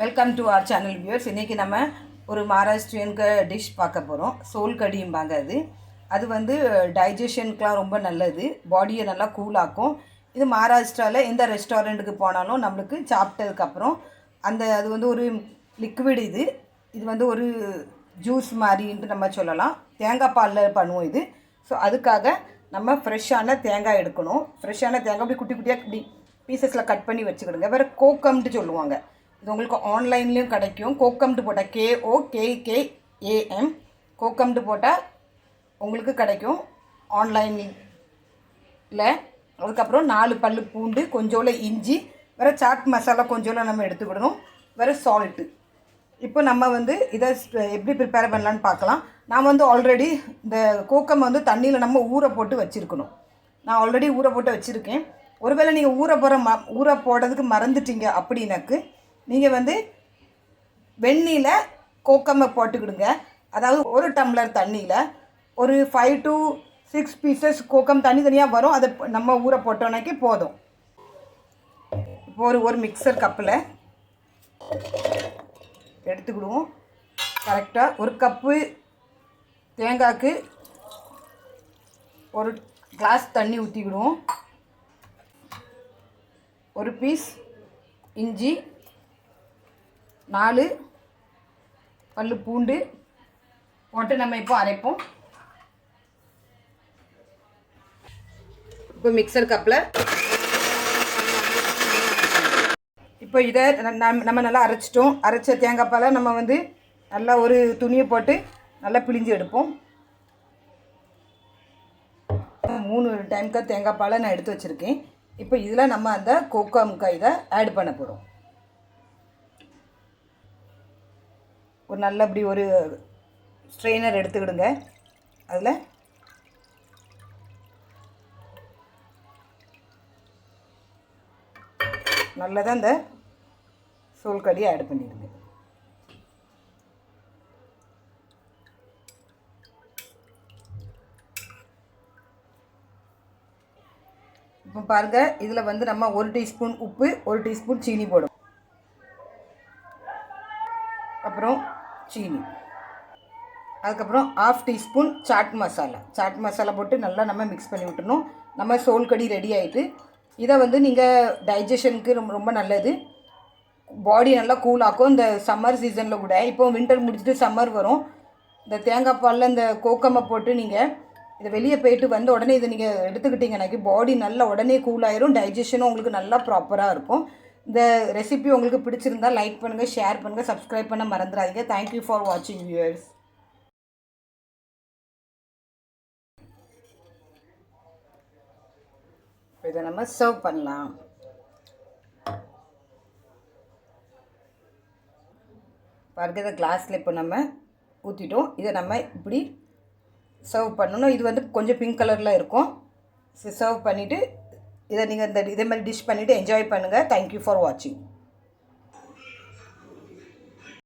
Welcome to our channel viewers இன்றைக்கி நம்ம ஒரு மகாராஷ்டிரியனுக்கு டிஷ் பார்க்க போகிறோம் சோல் கடியும்பாங்க அது. அது வந்து டைஜஷனுக்குலாம் ரொம்ப நல்லது. பாடியை நல்லா கூலாக்கும் இது மகாராஷ்டிராவில் எந்த ரெஸ்டாரண்ட்டுக்கு போனாலும் நம்மளுக்கு சாப்பிட்டதுக்கப்புறம் அந்த அது வந்து ஒரு லிக்விட் இது. இது வந்து ஒரு ஜூஸ் மாதிரின்ட்டு நம்ம சொல்லலாம். தேங்காய் பாலில் பண்ணுவோம் இது. ஸோ அதுக்காக நம்ம ஃப்ரெஷ்ஷான தேங்காய் எடுக்கணும். ஃப்ரெஷ்ஷான தேங்காய் அப்படி குட்டி குட்டியாக இப்படி பீசஸில் கட் பண்ணி வச்சுக்கிடுங்க. வேறு கோக்கம்ட்டு சொல்லுவாங்க. இது உங்களுக்கு ஆன்லைன்லேயும் கிடைக்கும். கோக்கம்ட்டு போட்டால் கேஓ கேகேஏஎம் கோக்கம்ட்டு போட்டால் உங்களுக்கு கிடைக்கும். ஆன்லைனில் அதுக்கப்புறம் நாலு பல்லு பூண்டு கொஞ்சோல இஞ்சி வேறு சாட் மசாலா கொஞ்சோல நம்ம எடுத்துக்கிடணும். வேறு சால்ட்டு இப்போ நம்ம வந்து இதை எப்படி ப்ரிப்பேர் பண்ணலான்னு பார்க்கலாம். நான் வந்து ஆல்ரெடி இந்த கோக்கம் வந்து தண்ணியில் நம்ம ஊற போட்டு வச்சுருக்கணும். நான் ஆல்ரெடி ஊற போட்டு வச்சுருக்கேன். ஒருவேளை நீங்கள் ஊற போகிற ம ஊற போடுறதுக்கு மறந்துட்டீங்க அப்படின்னாக்கு நீங்கள் வந்து வெந்நீரில் கோக்கம்மை போட்டுக்கிடுங்க. அதாவது ஒரு டம்ளர் தண்ணியில் ஒரு five to six pieces kokum தனி தனியாக வரும். அதை நம்ம ஊற போட்டோன்னாக்கி போதும். இப்போ ஒரு ஒரு மிக்சர் கப்பில் எடுத்துக்கிடுவோம். கரெக்டாக ஒரு கப்பு தேங்காய்க்கு ஒரு கிளாஸ் தண்ணி ஊற்றிக்கிடுவோம் ஒரு பீஸ் இஞ்சி நாலு பல் பூண்டு. போட்டு நம்ம இப்போ அரைப்போம். இப்போ மிக்சர் கப்பில் இப்போ இதை ந- நம்- நம்ம நல்லா அரைச்சிட்டோம். அரைச்ச தேங்காய் பாலை நம்ம வந்து நல்லா ஒரு துணியை போட்டு நல்லா பிழிஞ்சு எடுப்போம். மூணு டைம்க்கு தேங்காய் பாலை நான் எடுத்து வச்சுருக்கேன். இப்போ இதில் நம்ம அந்த கோக்காமுக்கா இதை ஆட் பண்ண போகிறோம் ஒரு நல்ல இப்படி ஒரு ஸ்ட்ரெயினர் எடுத்துக்கிடுங்க. அதில் நல்லதாக இந்த சோல்கடியை ஆட் பண்ணிடுங்க. இப்போ பாருங்கள் இதில் வந்து நம்ம ஒரு டீஸ்பூன் உப்பு ஒரு டீஸ்பூன் சீனி போடும் அப்புறம் சீனி. அதுக்கப்புறம் ஆஃப் டீஸ்பூன் சாட் மசாலா சாட் மசாலா போட்டு நல்லா நம்ம மிக்ஸ் பண்ணி விட்டுணும் நம்ம சோல்கடி ரெடி ஆகிட்டு இதை வந்து நீங்கள் டைஜஷனுக்கு ரொம்ப ரொம்ப நல்லது. பாடி நல்லா கூலாக்கும் இந்த சம்மர் சீசனில் கூட. இப்போ வின்டர் முடிச்சுட்டு சம்மர் வரும். இந்த தேங்காய் பாலில் இந்த கோக்கம்மை போட்டு நீங்கள் இதை வெளியே போயிட்டு வந்த உடனே இதை நீங்கள் எடுத்துக்கிட்டிங்கனாக்கி பாடி நல்லா உடனே கூலாயிரும் டைஜஷனும் உங்களுக்கு நல்லா ப்ராப்பராக இருக்கும். இந்த ரெசிபி உங்களுக்கு பிடிச்சிருந்தா லைக் பண்ணுங்கள் ஷேர் பண்ணுங்கள் சப்ஸ்கிரைப் பண்ண மறந்துடாதீங்க. தேங்க்யூ ஃபார் வாட்சிங் வியூவர்ஸ் இதை நம்ம சர்வ் பண்ணலாம். பாருங்க இதை கிளாஸில் இப்போ நம்ம ஊற்றிட்டோம் இதை நம்ம இப்படி சர்வ் பண்ணணும். இது வந்து கொஞ்சம் பிங்க் கலரில் இருக்கும். சர்வ் பண்ணிவிட்டு இதை நீங்கள் இந்த இதே மாதிரி டிஷ் பண்ணிவிட்டு என்ஜாய் பண்ணுங்கள் தேங்க்யூ ஃபார் வாட்சிங்